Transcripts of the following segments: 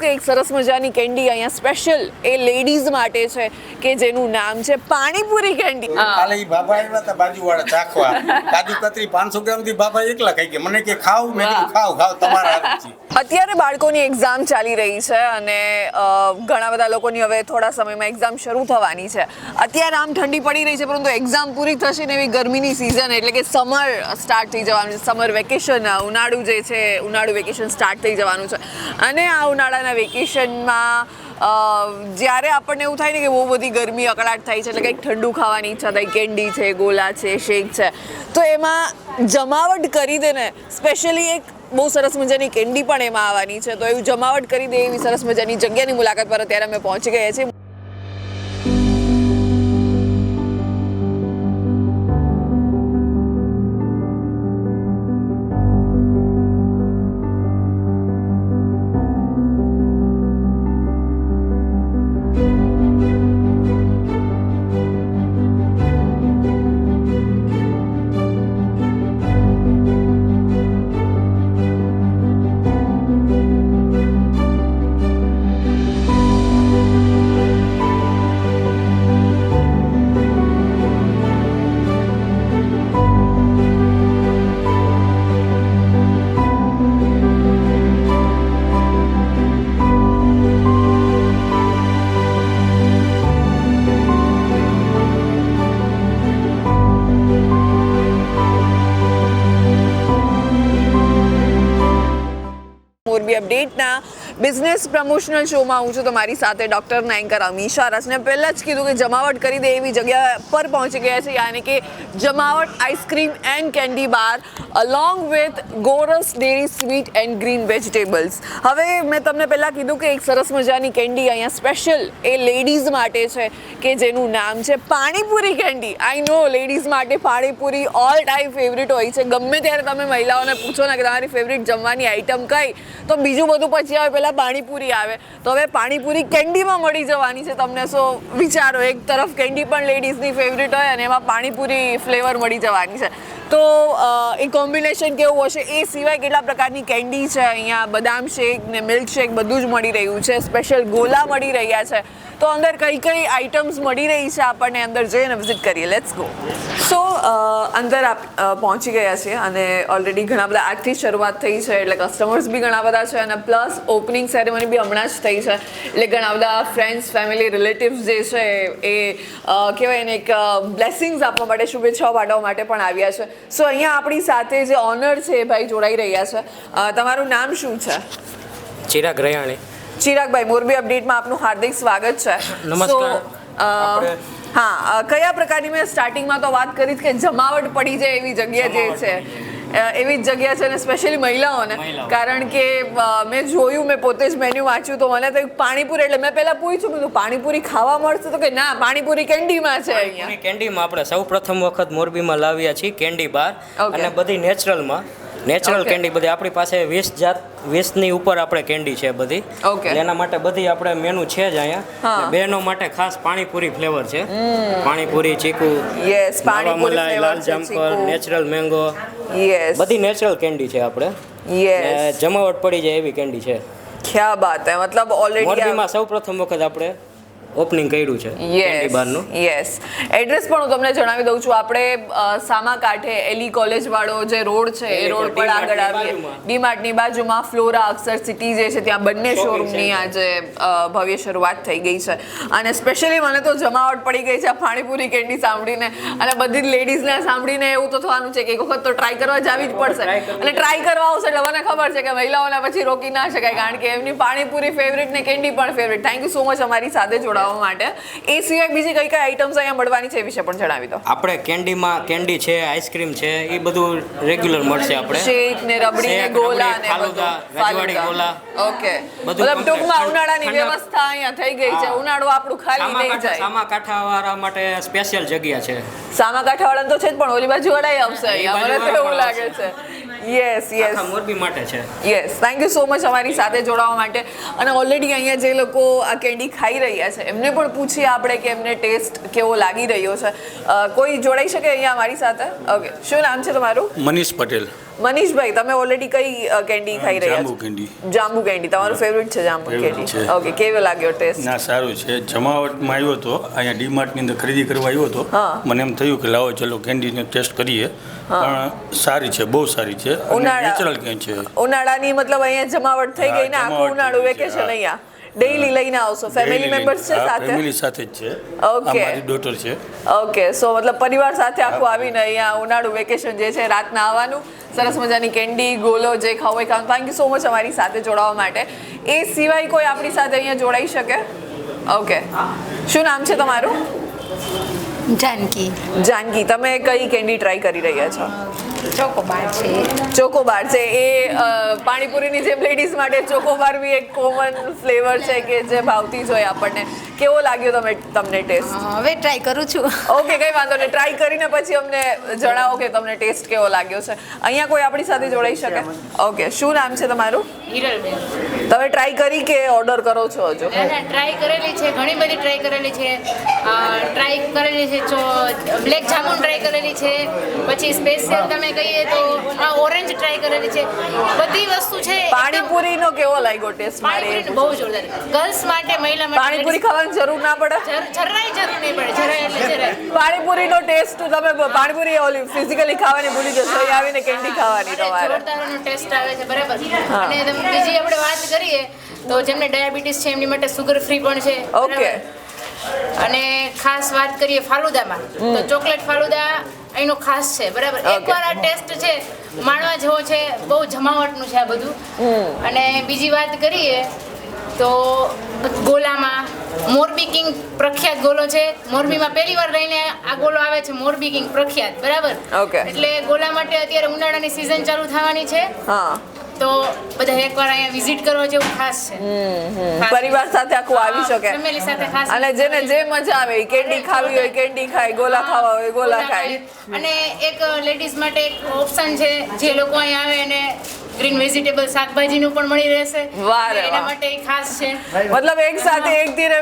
કે એક સરસ મજાની કેન્ડી અહીંયા સ્પેશિયલ એ લેડીઝ માટે છે કે જેનું નામ છે પાણીપુરી કેન્ડી. કાલે ઈ બાબા આવ્યા હતા બાજુવાળા ચાખવા. કાજુ કતરી પાંચસો ગ્રામથી બાબા એકલા ખાઈ કે મને કે ખાવ મેં ખાવ ખાવ તમારા હાથથી અત્યારે બાળકોની એક્ઝામ ચાલી રહી છે અને ઘણા બધા લોકોની હવે થોડા સમયમાં એક્ઝામ શરૂ થવાની છે. અત્યારે આમ ઠંડી પડી રહી છે, પરંતુ એક્ઝામ પૂરી થશે ને એવી ગરમીની સિઝન એટલે કે સમર સ્ટાર્ટ થઈ જવાનું છે. સમર વેકેશન ઉનાળુ જે છે, ઉનાળુ વેકેશન સ્ટાર્ટ થઈ જવાનું છે. અને આ ઉનાળાના વેકેશનમાં જ્યારે આપણને એવું થાય ને કે બહુ બધી ગરમી, અકળાટ થાય છે એટલે કંઈક ઠંડુ ખાવાની ઈચ્છા થાય, કેન્ડી છે, ગોલા છે, શેક છે, તો એમાં જમાવટ કરી દે ને, સ્પેશિયલી એક બહુ સરસ મજાની કેન્ડી પણ એમાં આવવાની છે, તો એવું જમાવટ કરી દે એવી સરસ મજાની જગ્યાની મુલાકાત પર અત્યારે અમે પહોંચી ગયા છીએ. મોરબી અપડેટના બિઝનેસ પ્રમોશનલ શોમાં હું છું તમારી સાથે ડૉક્ટર એન્કર અમીશા રસને પહેલાં જ કીધું કે જમાવટ કરી દે એવી જગ્યા પર પહોંચી ગયા છે, યાની કે Jamavat ice cream and candy bar along with Goras dairy sweet and green vegetables હવે મેં તમને પહેલાં કીધું કે એક સરસ મજાની કેન્ડી અહીંયા સ્પેશિયલ એ લેડીઝ માટે છે, કે જેનું નામ છે panipuri candy I know ladies માટે પાણીપુરી ઓલ ટાઈમ ફેવરિટ હોય છે. ગમે ત્યારે તમે મહિલાઓને પૂછો ને કે તમારી ફેવરિટ જમવાની આઈટમ કઈ, તો બીજું બધું પછી આવે પહેલાં પાણીપુરી આવે. તો હવે પાણીપુરી કેન્ડીમાં મળી જવાની છે તમને સો વિચારો. એક તરફ કેન્ડી પણ લેડીઝની ફેવરિટ હોય અને એમાં પાણીપુરી ફ્લેવર મળી જવાની છે. તો એ કોમ્બિનેશન કેવું હશે? એ સિવાય કેટલા પ્રકારની કેન્ડી છે અહીંયા? બદામ શેક ને મિલ્ક શેક બધું જ મળી રહ્યું છે. સ્પેશિયલ ગોલા મળી રહ્યા છે. તો અંદર કઈ કઈ આઇટમ્સ મળી રહી છે આપણને અંદર જઈને વિઝિટ કરીએ? લેટ્સ ગો સો અંદર આપ પહોંચી ગયા છીએ અને ઓલરેડી ઘણા બધા આજથી શરૂઆત થઈ છે, એટલે કસ્ટમર્સ બી ઘણા બધા છે અને પ્લસ ઓપનિંગ સેરેમની બી હમણાં જ થઈ છે. એટલે ઘણા બધા ફ્રેન્ડ્સ ફેમિલી રિલેટિવ્સ જે છે એ કહેવાય ને એક બ્લેસિંગ્સ આપવા માટે, શુભેચ્છાઓ પાઠવવા માટે પણ આવ્યા છે. સો અહીંયા આપણી સાથે જે ઓનર છે ભાઈ જોડાઈ રહ્યા છે. તમારું નામ શું છે? ચિરાગ રયાણી. ચિરાગભાઈ મોરબી અપડેટમાં આપનું હાર્દિક સ્વાગત છે. નમસ્કાર. હા કયા પ્રકારની મેં સ્ટાર્ટિંગમાં તો વાત કરી કે જમાવટ પડી જાય એવી જગ્યા જે છે. એવી જ જગ્યા છે અને સ્પેશિયલી મહિલાઓને. કારણ કે મેં જોયું મેં પોતે જ મેન્યુ વાંચ્યું તો મને તો પાણીપુરી એટલે મેં પહેલા પૂછ્યું બધું પાણીપુરી ખાવા મળશે તો કે ના પાણીપુરી કેન્ડીમાં છે અહીંયા. કેન્ડીમાં આપણે સૌ પ્રથમ વખત મોરબીમાં લાવ્યા છીએ કેન્ડી બાર. અને બધી નેચરલમાં. નેચરલ કેન્ડી બધી. આપણી પાસે વીસ જાત વીસની ઉપર આપણે કેન્ડી છે બધી. Okay. એના માટે બધી આપણે મેનુ છે જ અહીંયા. બહેનો માટે ખાસ પાણીપુરી ફ્લેવર છે. પાણીપુરી ચીકુ યસ પાણીપુરી લાલ જામફળ નેચરલ મેંગો યસ બધી નેચરલ કેન્ડી છે આપણે. યસ જમાવટ પડી જાય એવી કેન્ડી છે. ક્યા બાત હે. મતલબ ઓલરેડી મોરબીમાં સૌપ્રથમ વખત આપણે ઓપનિંગ કર્યું છે કેન્ડી બારનું યસ એડ્રેસ પણ હું તમને જણાવી દઉં છું. આપણે સામા કાંઠે એલી કોલેજ વાળો જે રોડ છે એ રોડ પર આગળ આવીએ. ડીમાર્ટની બાજુમાં ફ્લોરા અક્ષર સિટી જે છે ત્યાં બંને શોરૂમની આજે ભવ્ય શરૂઆત થઈ ગઈ છે. અને સ્પેશિયલી મને તો જમાવટ પડી ગઈ છે પાણીપુરી કેન્ડી સાંભળીને. અને બધી જ લેડીઝને સાંભળીને એવું તો થવાનું છે કે એક વખત તો ટ્રાય કરવા જાવી જ પડશે. અને ટ્રાય કરવા આવશે એટલે મને ખબર છે કે મહિલાઓને પછી રોકી ના શકાય. કારણ કે એમની પાણીપુરી ફેવરેટ ને કેન્ડી પણ favourite thank you so much અમારી સાથે જોડાવા માટે. એ સિવાય બીજી કઈ કઈ આઈટમ્સ અહીંયા મળવાની છે એ વિશે પણ જણાવી દો. આપણે કેન્ડીમાં કેન્ડી છે આઈસ્ક્રીમ છે એ બધું રેગ્યુલર મળશે આપણે. શેક ને રબડી ને ગોલા ને ફાલુદા, રજવાડી ગોલા. ઓકે. મતલબ ટૂંકમાં ઉનાળાની વ્યવસ્થા અહીંયા થઈ ગઈ છે. ઉનાળો આપણું ખાલી નહીં જાય. સામા કાંઠાવાળા માટે સ્પેશિયલ જગ્યા છે. સામા કાંઠાવાળા તો છે જ પણ ઓલી બાજુ વાળાય આવશે અહીંયા. મને તો એવું લાગે છે. યસ યસ મોરબી માટે છે. Yes thank you so much અમારી સાથે જોડાવા માટે. અને ઓલરેડી અહીંયા જે લોકો આ કેન્ડી ખાઈ રહ્યા છે એમને પણ પૂછીએ આપણે કે એમને ટેસ્ટ કેવો લાગી રહ્યો છે. કોઈ જોડાઈ શકે અહીંયા અમારી સાથે? ઓકે શું નામ છે તમારું? મનીષ પટેલ. મનીષભાઈ તમે ઓલરેડી કઈ કેન્ડી ખાઈ રહ્યા જાંબુ કેન્ડી જાંબુ કેન્ડી તમારું ફેવરિટ છે જાંબુ કેન્ડી. ઓકે કેવો લાગ્યો ટેસ્ટ ના સારું છે. જમાવટમાં આવ્યો હતો અહીંયા ડીમાર્ટની અંદર ખરીદી કરવા આવ્યો હતો. મને એમ થયું કે લાવો ચલો કેન્ડીનો ટેસ્ટ કરીએ. પણ સારી છે બહુ સારી છે. નેચરલ કેન્ડ છે. ઉનાળાની મતલબ અહીંયા જમાવટ થઈ ગઈ ને આખું ઉનાળુ વેકેશન અહીંયા. ડેઈલી લઈને આવશો ફેમિલી મેમ્બર્સ છે સાથે? ફેમિલી સાથે જ છે. ઓકે મારી ડોટર છે. ઓકે સો મતલબ પરિવાર સાથે આખું આવીને અહીંયા ઉનાળુ વેકેશન જે છે રાતના આવવાનું. સરસ મજાની કેન્ડી ગોલો જે ખાવ હોય ખાવ થેન્ક યુ સો મચ અમારી સાથે જોડાવા માટે. એ સિવાય કોઈ આપણી સાથે અહીંયા જોડાઈ શકે? ઓકે શું નામ છે તમારું? જાનકી. જાનકી. તમે કઈ કેન્ડી ટ્રાય કરી રહ્યા છો? ચોકોબાર છે. ચોકોબાર છે. એ પાણીપુરીની જેમ લેડીઝ માટે ચોકોબાર બી એક કોમન ફ્લેવર છે કે જે ભાવતી જ હોય આપણને. કેવો લાગ્યો તમે તમને ટેસ્ટ? હવે ટ્રાય કરું છું. ઓકે કઈ વાંધો નહીં. ટ્રાય કરીને પછી અમને જણાવો કે તમને ટેસ્ટ કેવો લાગ્યો છે. અહીંયા કોઈ આપણી સાથે જોડાઈ શકે? ઓકે શું નામ છે તમારું? તમે ટ્રાય કરી કે ઓર્ડર કરો છો હજુ? ટ્રાય કરેલી છે ઘણી બધી ટ્રાય કરેલી છે. ટ્રાય કરેલી છે ચો બ્લેક જામુન ટ્રાય કરેલી છે. પછી સ્પેશિયલ તમે કહીએ તો આ ઓરેન્જ ટ્રાય કરેલી છે. બધી વસ્તુ છે પાણીપુરીનો કેવો લાગ્યો ટેસ્ટ મારે? બહુ જોરદાર. ગર્લ્સ માટે મહિલા માટે પાણીપુરી ખાવાની જરૂર ના પડે. જર- જરાય જરૂર નહીં પડે જરાય એટલે જરાય. પાણીપુરીનો ટેસ્ટ તમે પાણીપુરી ઓલી ફિઝિકલી ખાવાની ભૂલી જશો અહીં આવીને કેન્ડી ખાવાની તમારે. જોરદારનો ટેસ્ટ આવે છે બરાબર. અને તમે બીજી આપણે વાત કરીએ તો જેમને ડાયાબિટીસ છે એમની માટે સુગર ફ્રી પણ છે ઓકે. અને ખાસ વાત કરીએ ફાલુદામાં તો ચોકલેટ ફાલુદા એનો ખાસ છે બરાબર? એકવાર આ ટેસ્ટ છે માણવા જેવો છે બહુ જમાવટનું છે આ બધું. અને બીજી વાત કરીએ તો ગોલામાં મોરબી કિંગ પ્રખ્યાત ગોલો છે. મોરબીમાં પહેલી વાર રહીને આ ગોલો આવે છે મોરબી કિંગ પ્રખ્યાત બરાબર. એટલે ગોલા માટે અત્યારે ઉનાળાની સિઝન ચાલુ થવાની છે. હા. તો બધા એકવાર અહીંયા વિઝિટ કરવા જેવું ખાસ છે. પરિવાર સાથે આખું આવી શકે. ફેમિલી સાથે ખાસ અને જેને જે મજા આવે કેન્ડી ખાવી હોય કેન્ડી ખાય ગોલા ખાવા હોય ગોલા ખાય. અને એક લેડીઝ માટે એક ઓપ્શન છે જે લોકો અહીં આવે અને ગ્રીન વેજીટેબલ શાકભાજીનું પણ મળી રહેશે. વાર એના માટે ખાસ છે. મતલબ એક સાથે એક ધીરે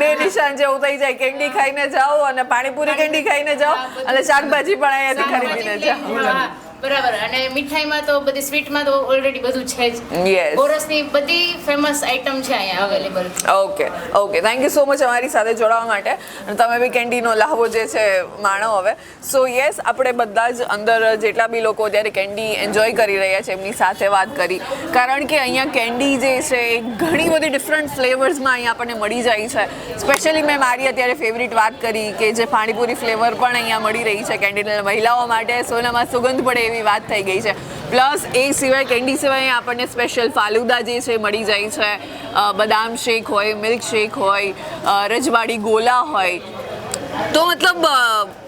બે નિશાન જેવું થઈ જાય. કેન્ડી ખાઈને જાઓ અને પાણીપુરી કેન્ડી ખાઈને જાઓ અને શાકભાજી પણ અહીંયાથી ખરીદીને જાઓ. બરાબર. અને મીઠાઈમાં તો બધી સ્વીટમાં તો ઓલરેડી બધું છે જ. યસ ગોરસની બધી ફેમસ આઇટમ છે અહીંયા available okay okay thank you so much અમારી સાથે જોડાવા માટે. અને તમે બી કેન્ડીનો લાહવો જે છે માણો હવે. સો યસ આપણે બધા જ અંદર જેટલા બી લોકો અત્યારે કેન્ડી એન્જોય કરી રહ્યા છે એમની સાથે વાત કરી. કારણ કે અહીંયા કેન્ડી જે છે એ ઘણી બધી ડિફરન્ટ ફ્લેવર્સમાં અહીંયા આપણને મળી જાય છે. સ્પેશિયલી મેં મારી અત્યારે ફેવરિટ વાત કરી કે જે પાણીપુરી ફ્લેવર પણ અહીંયા મળી રહી છે કેન્ડીને મહિલાઓ માટે. સોનામાં સુગંધ પડે એવી વાત થઈ ગઈ છે. પ્લસ એ સિવાય, કેન્ડી સિવાય આપણને સ્પેશિયલ ફાલુદા જે છે મળી જાય છે. બદામ શેક હોય મિલ્ક શેક હોય રજવાડી ગોલા હોય તો મતલબ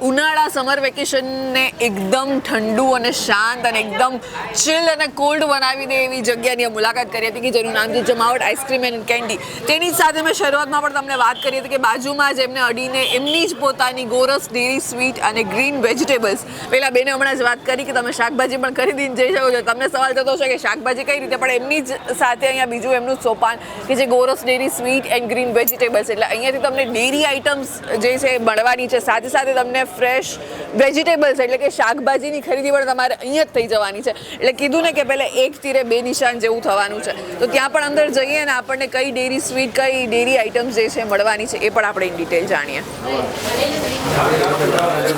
ઉનાળા સમર વેકેશનને એકદમ ઠંડુ અને શાંત અને એકદમ ચિલ અને કોલ્ડ બનાવી દે એવી જગ્યાની મુલાકાત કરી હતી કે જેનું નામ છે જમાવટ આઈસ્ક્રીમ એન્ડ કેન્ડી તેની સાથે મેં શરૂઆતમાં પણ તમને વાત કરી હતી કે બાજુમાં જ એમને અડીને એમની જ પોતાની ગોરસ ડેરી સ્વીટ અને ગ્રીન વેજીટેબલ્સ પહેલાં બેને હમણાં જ વાત કરી કે તમે શાકભાજી પણ ખરીદીને જઈ શકો છો. તમને સવાલ થતો હશે કે શાકભાજી કઈ રીતે? પણ એમની જ સાથે અહીંયા બીજું એમનું સોપાન કે જે Goras dairy sweet and green vegetables એટલે અહીંયાથી તમને ડેરી આઇટમ્સ જે છે એ મળવાની છે. સાથે સાથે તમને ફ્રેશ વેજીટેબલ્સ એટલે કે શાકભાજીની ખરીદી પણ તમારે અહીંયા જ થઈ જવાની છે. એટલે કીધું ને કે પહેલાં એક તીરે બે નિશાન જેવું થવાનું છે. તો ત્યાં પણ અંદર જઈએ અને આપણને કઈ ડેરી સ્વીટ કઈ ડેરી આઇટમ્સ જે છે મળવાની છે એ પણ આપણે ઇન ડિટેલ જાણીએ.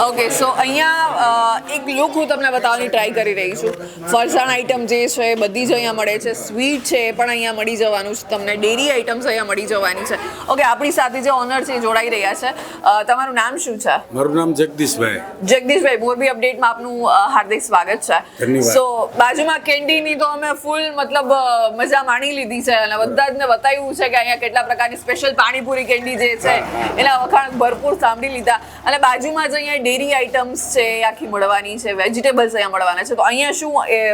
ઓકે સો અહીંયા એક લુક હું તમને બતાવવાની ટ્રાય કરી રહી છું. ફરસાણ આઇટમ જે છે બધી જ અહીંયા મળે છે. સ્વીટ છે એ પણ અહીંયા મળી જવાનું છે. તમને ડેરી આઇટમ્સ અહીંયા મળી જવાની છે. ઓકે આપણી સાથે જે ઓનર છે એ જોડાઈ રહ્યા છે. અ, તમારું નામ શું છે? મારું નામ જગદીશભાઈ. જગદીશભાઈ મોરબી અપડેટમાં આપનું હાર્દિક સ્વાગત છે. સો બાજુમાં કેન્ડીની તો અમે ફૂલ મતલબ મજા માણી લીધી છે અને બધા જ ને બતાવ્યું છે કે અહીંયા કેટલા પ્રકારની સ્પેશિયલ પાણીપુરી કેન્ડી જે છે એના વખાણ ભરપૂર સાંભળી લીધા. અને બાજુમાં જ અહીંયા ડેરી આઇટમ્સ છે આખી મળવાની છે વેજીટેબલ્સ અહીંયા મળવાના છે. તો અહીંયા શું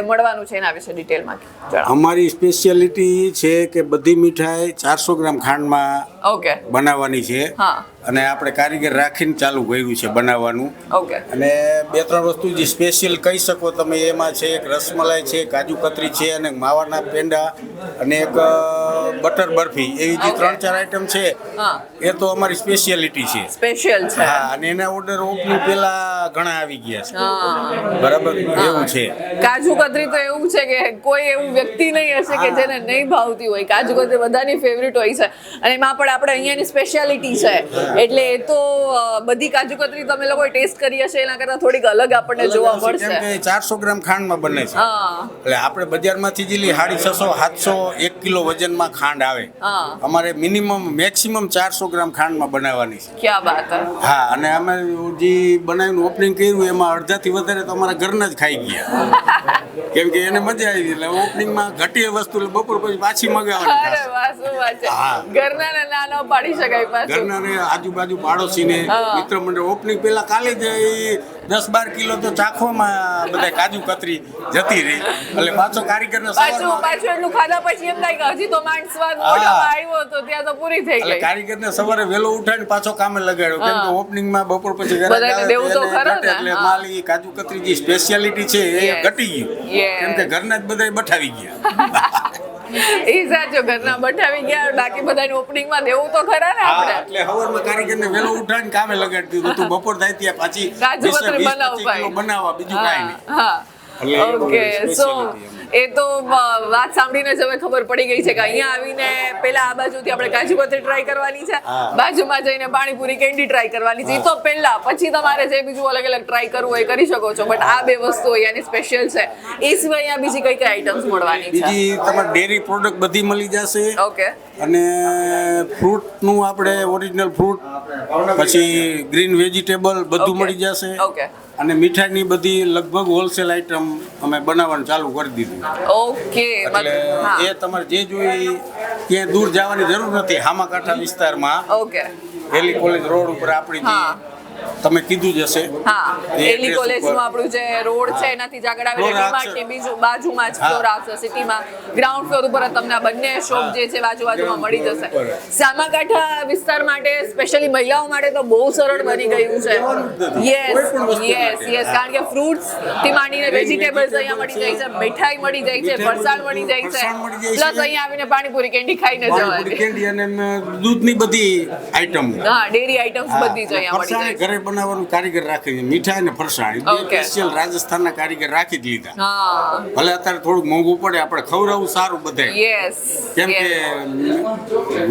મળવાનું છે એના વિશે ડિટેલમાં અમારી સ્પેશિયાલિટી છે કે બધી મીઠાઈ ચારસો ગ્રામ ખાંડમાં ઓકે બનાવવાની છે. હા. અને આપણે કારીગર રાખીને ચાલુ કર્યું છે બનાવવાનું. અને બે ત્રણ વસ્તુ જે સ્પેશિયલ કહી શકો તમે એમાં છે એક રસમલાઈ છે કાજુ કતરી છે અને માવાના પેંડા અને એક બટર બરફી. એવી જે ત્રણ ચાર આઈટમ છે એ તો અમારી સ્પેશિયાલિટી છે. સ્પેશિયલ છે. હા અને એના ઓર્ડર ઓપનિંગ પહેલા ઘણા આવી ગયા છે. બરાબર? એવું છે. કાજુ કતરી તો એવું છે કે કોઈ એવું વ્યક્તિ નહીં હશે કે જેને નહીં ભાવતી હોય. કાજુ કતરી બધાની ફેવરિટ હોય છે. અને એમાં પણ આપણે અહીંયાની સ્પેશિયાલિટી છે. એટલે એ તો બધી કાજુ કતરી તમે લોકો ટેસ્ટ કરી હશે એના કરતાં થોડીક અલગ આપણને જોવા મળશે. કે ચારસો ગ્રામ ખાંડમાં બને છે. એટલે આપણે બજારમાંથી જેટલી સાડી છસો સાતસો એક કિલો વજનમાં ખાંડ આવે. અમારે મિનિમમ મેક્સિમમ ચારસો ગ્રામ ખાંડમાં બનાવવાની છે. ક્યાં વાત હા. અને અમે જે બનાવીને ઓપનિંગ કર્યું એમાં અડધાથી વધારે તો અમારા ઘરના જ ખાઈ ગયા. કેમ કે એને મજા આવી એટલે ઓપનિંગમાં ઘટી વસ્તુ એટલે બપોર પછી પાછી મગાવવાની. ઘરના ને ના પાડી શકાય પાછું. ઘરના આજુબાજુ પાડોશીને ને મિત્ર મંડળ ઓપનિંગ પહેલા કાલે જ એ દસ બાર કિલો તો ચાખવામાં બધા કાજુ કતરી જતી રહી. એટલે પાછો કારીગરને પાછું પાછું એટલું ખાધા પછી એમ થાય કે હજી તો માંડ સ્વાદ મોઢામાં આવ્યો તો ત્યાં તો પૂરી થઈ ગઈ. કારીગરને સવારે વહેલો ઉઠાઈને પાછો કામે લગાડ્યો. કેમ કે. ઓપનિંગમાં બપોર પછી એટલે માલી કાજુ કતરી જે સ્પેશિયાલિટી છે એ. ઘટી ગયું. કેમ કે ઘરના જ બધાય બઠાવી ગયા. એ સાચો ઘરના બઠાવી ગયા બાકી બધાને ઓપનિંગમાં દેવું તો ખરા ને આપણે? એટલે હવારમાં કારીગરને વેલો ઉઠાડીને કામે લગાડી દીધું તું બપોર થાય ત્યાં પાછી કાજુ. બનાવવા બીજું કાંઈ નહીં હા. ઓકે સો એ તો વાત સાંભળીને જ હવે ખબર પડી ગઈ છે કે અહીંયા આવીને પેલા આ બાજુથી આપણે કાજુ કતરી ટ્રાય કરવાની છે. બાજુમાં જઈને પાણીપુરી કેન્ડી ટ્રાય કરવાની છે. તો પહેલા પછી તમારે જે બીજું અલગ અલગ ટ્રાય કરવું હોય કરી શકો છો બટ આ બે વસ્તુ અહીંયાની સ્પેશિયલ છે. એ સિવાય અહીંયા બીજી કઈ કઈ આઈટમ્સ મળવાની છે? બીજી તમારે ડેરી પ્રોડક્ટ બધી મળી જશે. ઓકે અને ફ્રૂટનું આપણે ઓરિજિનલ ફ્રૂટ પછી ગ્રીન વેજીટેબલ બધું મળી જશે. ઓકે અને મીઠાઈની બધી લગભગ હોલસેલ આઈટમ અમે બનાવવાનું ચાલુ કરી દીધું. ઓકે એટલે એ તમારે જે જોઈએ ક્યાંય દૂર જવાની જરૂર નથી. હામાકાંઠા વિસ્તારમાં ઓકે. એલી કોલેજ રોડ ઉપર આપણી તમે કીધું જશે હા એલી કોલેજનું આપણું જે રોડ છે એનાથી જ આગળ આવીને Floor ડીમાર્ટ આવશે. બીજું બાજુમાં જ ફ્લોર આવશે સિટીમાં ગ્રાઉન્ડ ફ્લોર ઉપર તમને આ બંને શોપ જે છે બાજુ બાજુમાં મળી જશે. સામાકાંઠા વિસ્તાર માટે સ્પેશિયલી મહિલાઓ માટે તો બહુ સરળ બની ગયું છે. યસ યસ યસ કારણ કે ફ્રૂટ્સથી માંડીને વેજીટેબલ્સ અહીંયા મળી જાય છે મીઠાઈ મળી જાય છે ફરસાણ મળી જાય છે. પ્લસ અહીંયા આવીને પાણીપુરી કેન્ડી ખાઈને જવાની કેન્ડી અને દૂધની બધી આઈટમ હા ડેરી આઈટમ્સ બધી જ અહીંયા મળી જાય છે. ઘરે બનાવવાનું કારીગર રાખી દીધું મીઠાઈ અને ફરસાણ. સ્પેશિયલ રાજસ્થાનના કારીગર રાખી જ લીધા. ભલે અત્યારે થોડુંક મોંઘું પડે આપણે ખવડાવવું સારું બધે. કેમ કે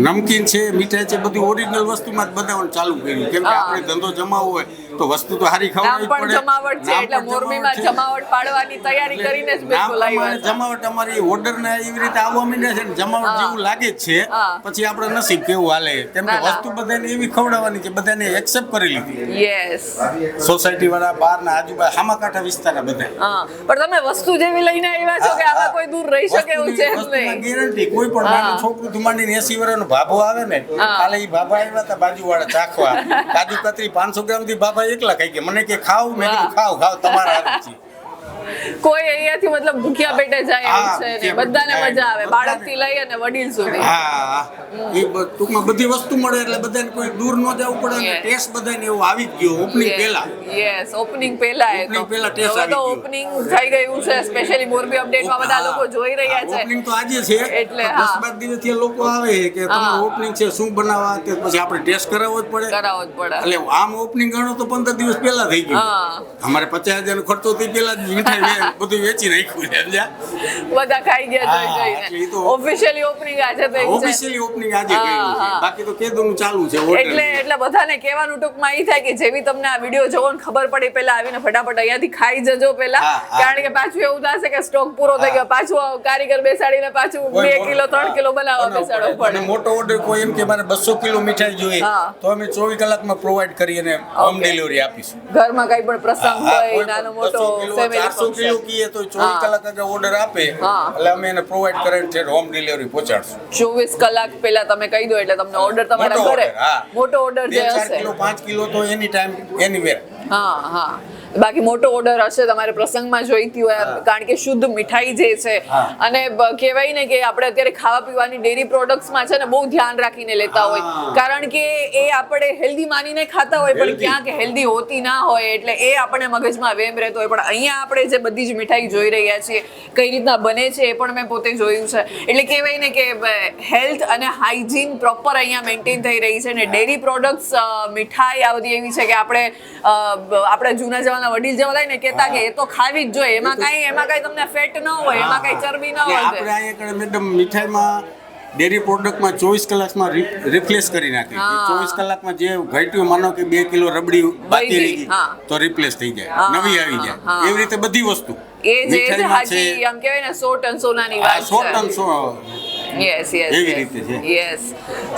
નમકીન છે મીઠાઈ છે બધી ઓરિજિનલ વસ્તુમાં જ બનાવવાનું ચાલુ કર્યું. કેમ કે આપણે ધંધો જમાવો હોય તો વસ્તુ તો હારી નામ પણ જમાવટ છે એટલે મોરબીમાં જમાવટ પાડવાની તૈયારી કરીને જ બિલકુલ આવ્યા જમાવટ અમારી ઓર્ડર ને એવી રીતે આવવા માંડ્યા છે જમાવટ જેવું લાગે જ છે. પછી આપણે નસીબ કેવું હાલે? કેમ કે ના, ના. વસ્તુ બધાને એવી ખવડાવવાની કે બધાને એક્સેપ્ટ કરી લીધી. યસ સોસાયટી વાળા બહારના આજુબાજુ હામાકાંઠા વિસ્તારના બધા. હા. પણ તમે વસ્તુ જેવી લઈને આવ્યા છો કે આમાં કોઈ દૂર રહી શકે એવું છે નહીં. ગેરંટી કોઈ પણ હા. છોકરું થી માંડીને એસી વર્ષનો ભાભો આવે ને. કાલે એ ભાભા આવ્યા હતા બાજુ વાળા ચાખવા. કાજુ કતરી પાંચસો ગ્રામથી ભાભા એકલા ખાઈ ગયા મને કે ખાવ મેં કીધું ખાવ ખાવ તમારા છે. કોઈ અહીંયાથી મતલબ ભૂખ્યા પેટે જાય એમ છે ને. બધાને મજા આવે. બાળકથી લઈ અને વડીલ સુધી. હા એ ટૂંકમાં બધી વસ્તુ મળે એટલે બધાને કોઈ દૂર ન જવું પડે અને ટેસ્ટ બધાને એવું આવી જ ગયો ઓપનિંગ પહેલા. યસ ઓપનિંગ પહેલા એ તો. પહેલા ટેસ્ટ આવી ગયો. ઓપનિંગ થઈ ગયું છે સ્પેશિયલી મોરબી અપડેટમાં બધા લોકો જોઈ રહ્યા છે. ઓપનિંગ તો આજે છે. એટલે હા. બાર દિવસથી લોકો આવે કે તમારું ઓપનિંગ છે શું બનાવવા તે પછી આપણે ટેસ્ટ કરાવવો જ પડે. કરાવવો જ પડે. એટલે આમ ઓપનિંગ ગણો તો પંદર દિવસ પહેલા થઈ ગયું. હા. અમારે પચાસ હજાર ખર્ચો થઈ પહેલા જ બધું વેચી નાખ્યું છે સમજ્યા? બધા ખાઈ ગયા જોઈ જોઈને. ઓફિશિયલી ઓપનિંગ આજે તો ઓફિશિયલી ઓપનિંગ આજે કર્યું છે. બાકી તો કેદોનું ચાલુ છે એટલે એટલે બધાને કહેવાનું ટૂંકમાં એ થાય કે જેવી તમને આ વિડિયો જોવો ને ખબર પડે પહેલા આવીને ફટાફટ અહીંયાથી ખાઈ જજો પહેલા. કારણ કે પાછું એવું થશે કે સ્ટોક પૂરો થઈ ગયો. પાછું કારીગર બેસાડીને પાછું બે કિલો ત્રણ કિલો બનાવવા બેસાડો પડે. મોટો ઓર્ડર કોઈ એમ કે મારે બસો કિલો મીઠાઈ જોઈએ તો અમે ચોવીસ કલાકમાં પ્રોવાઈડ કરી અને હોમ. ડિલિવરી આપીશું. ઘરમાં કઈ પણ પ્રસંગ હોય નાનો મોટો ફેમિલી 400 કિલો કીએ તો ચોવીસ. કલાક આગળ ઓર્ડર આપે એટલે અમે એને પ્રોવાઈડ કરીને છે હોમ ડિલિવરી પહોંચાડશું. ચોવીસ કલાક પહેલા તમે કહી દો એટલે તમને ઓર્ડર તમારા ઘરે. મોટો ઓર્ડર જે હશે. કિલો પાંચ કિલો તો એની ટાઈમ એની હા હા. બાકી મોટો ઓર્ડર હશે તમારે પ્રસંગમાં જોઈતી હોય કારણ કે શુદ્ધ મીઠાઈ જે છે અને કહેવાય ને કે આપણે અત્યારે ખાવા પીવાની ડેરી પ્રોડક્ટ્સમાં છે ને બહુ ધ્યાન રાખીને લેતા હોય. કારણ કે એ આપણે હેલ્ધી માનીને ખાતા હોય પણ. ક્યાંક હેલ્ધી હોતી ના હોય એટલે એ આપણે મગજમાં વેમ રહેતો હોય. પણ અહીંયા આપણે જે બધી જ મીઠાઈ જોઈ રહ્યા છીએ કઈ રીતના બને છે એ પણ મેં પોતે જોયું છે. એટલે કહેવાય ને કે હેલ્થ અને હાઇજીન પ્રોપર અહીંયા મેન્ટેન થઈ રહી છે ને ડેરી પ્રોડક્ટ્સ મીઠાઈ આ બધી એવી છે કે આપણે આપણા જૂના જમાના વડીલ જેવા થાય ને કહેતા કે એ તો ખાવી જ જોઈએ. એમાં કાંઈ એમાં કાંઈ તમને ફેટ ન હોય એમાં કાંઈ ચરબી ન હોય. આપણે મેડમ મીઠાઈમાં ડેરી પ્રોડક્ટમાં ચોવીસ કલાકમાં રિપ્લેસ કરી નાખે. ચોવીસ કલાકમાં જે ઘટ્યું માનો કે બે કિલો રબડી બાકી રહી ગઈ તો રિપ્લેસ થઈ જાય. નવી આવી જાય. એવી રીતે બધી વસ્તુ. એ જે છે છે હાજી આમ કહેવાય ને સો ટન સોનાની વાત સો ટન યસ યસ એવી રીતે છે. યસ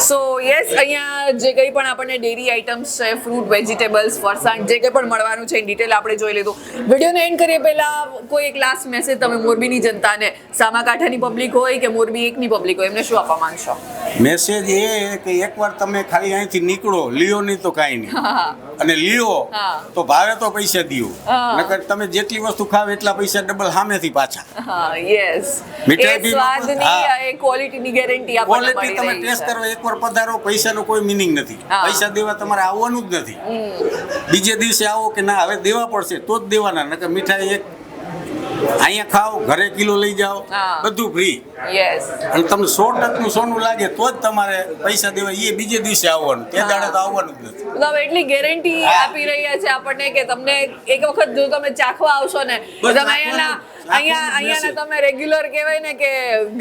સો યસ અહીંયા જે કંઈ પણ આપણને ડેરી આઇટમ્સ છે ફ્રૂટ વેજીટેબલ્સ ફરસાણ જે કંઈ પણ મળવાનું છે ડિટેલ આપણે જોઈ લીધું. વિડીયોને એન્ડ કરીએ પહેલાં કોઈ એક લાસ્ટ મેસેજ તમે મોરબીની જનતાને. સામાકાંઠાની પબ્લિક હોય કે મોરબી એકની પબ્લિક હોય એમને શું આપવા માંગશો? મેસેજ એ કે એકવાર તમે ખાલી અહીંથી નીકળો લિયો નહીં તો કાંઈ નહીં. અને લ્યો તો ભાવે તો પૈસા દિયો. નકર તમે જેટલી વસ્તુ ખાવ એટલા પૈસા ડબલ સામેથી પાછા. હા યસ મીઠાઈ બી સ્વાદની એ ક્વોલિટીની ગેરંટી આપણને ક્વોલિટી તમે ટેસ્ટ કરો એકવાર પધારો પૈસાનો કોઈ મિનિંગ નથી. પૈસા દેવા તમારે આવવાનું જ નથી. બીજે દિવસે આવો કે ના હવે દેવા પડશે તો જ દેવાના નકર મીઠાઈ એક અહીંયા ખાઓ ઘરે કિલો લઈ જાઓ બધું ફ્રી યસ અને તમને સો ટકનું સોનું લાગે તો જ તમારે પૈસા દેવા એ બીજે દિવસે આવવાનું. તે દાડે તો આવવાનું જ નથી. મતલબ એટલી ગેરંટી આપી રહ્યા છે આપણને કે તમને એક વખત જો તમે ચાખવા આવશો ને તો તમે અહીંયાના. અહીંયા અહીંયાના તમે રેગ્યુલર કહેવાય ને કે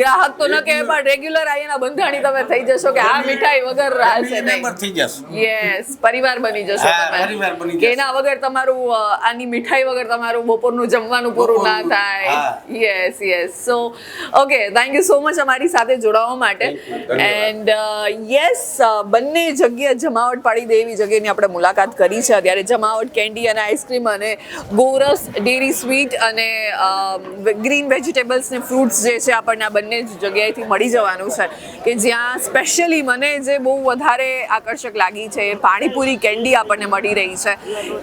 ગ્રાહક તો ન કહેવાય પણ રેગ્યુલર અહીંયાના બંધાણી તમે થઈ જશો કે આ મીઠાઈ વગર રહેશે નહીં. થઈ જશો. યસ પરિવાર બની જશો પરિવાર બની કે એના વગર તમારું આની મીઠાઈ વગર તમારું બપોરનું જમવાનું પૂરું ના થાય. Yes yes so okay thank you so much અમારી સાથે જોડાવા માટે. એન્ડ યસ બંને જગ્યા જમાવટ પાડી દે એવી જગ્યાની આપણે મુલાકાત કરી છે. અત્યારે જમાવટ કેન્ડી અને આઈસ્ક્રીમ અને ગોરસ ડેરી સ્વીટ અને ગ્રીન વેજીટેબલ્સ ને ફ્રૂટ્સ જે છે આપણને આ બંને જગ્યાએથી મળી જવાનું છે. કે જ્યાં સ્પેશિયલી મને જે બહુ વધારે આકર્ષક લાગી છે એ પાણીપુરી કેન્ડી આપણને મળી રહી છે.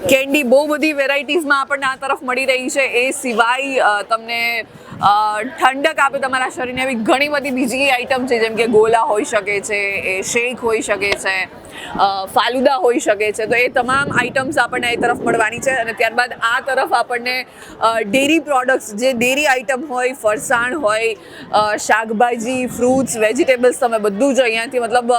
કેન્ડી બહુ બધી વેરાયટીઝમાં આપણને આ તરફ મળી રહી છે. એ સિવાય તમને ઠંડક આપે તમારા શરીરને એવી ઘણી બધી બીજી આઈટમ છે, જેમ કે ગોલા હોઈ શકે છે, એ શેક હોઈ શકે છે ફાલુદા હોઈ શકે છે. તો એ તમામ આઇટમ્સ આપણને એ તરફ મળવાની છે અને ત્યારબાદ આ તરફ આપણને ડેરી પ્રોડક્ટ્સ જે ડેરી આઇટમ હોય, ફરસાણ હોય શાકભાજી ફ્રૂટ્સ વેજીટેબલ્સ તમે બધું જ અહીંયાથી મતલબ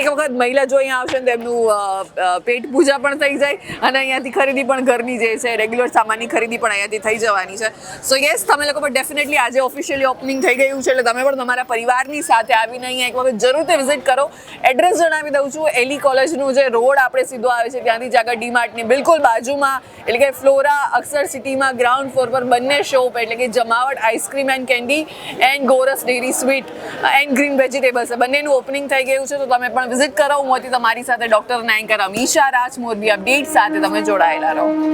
એક વખત મહિલા જો અહીંયા આવશે ને તો એમનું પેટ પૂજા પણ થઈ જાય અને અહીંયાથી ખરીદી પણ ઘરની જે છે રેગ્યુલર સામાનની ખરીદી પણ અહીંયાથી થઈ જવાની છે. સો યસ તમે લોકો પણ ડેફિનેટલી આજે ઓફિશિયલી ઓપનિંગ થઈ ગયું છે એટલે તમે પણ તમારા પરિવારની સાથે આવીને અહીંયા એક વખત જરૂરથી વિઝિટ કરો. એડ્રેસ જણાવી દઉં છું એલી કોલેજનું જે રોડ આપણે સીધો આવે છે, ત્યાંથી જ આગળ ડીમાર્ટની બિલકુલ બાજુમાં, એટલે કે ફ્લોરા અક્ષર સિટીમાં ગ્રાઉન્ડ ફ્લોર પર બંને શોપ એટલે કે Jamavat ice cream and candy and Goras dairy sweet and green vegetables બંનેનું ઓપનિંગ થઈ ગયું છે, તો તમે પણ વિઝિટ કરો. હું તમારી સાથે ડૉક્ટર નાયકર અમીશા રાજ. મોરબી અપડેટ સાથે તમે જોડાયેલા રહો.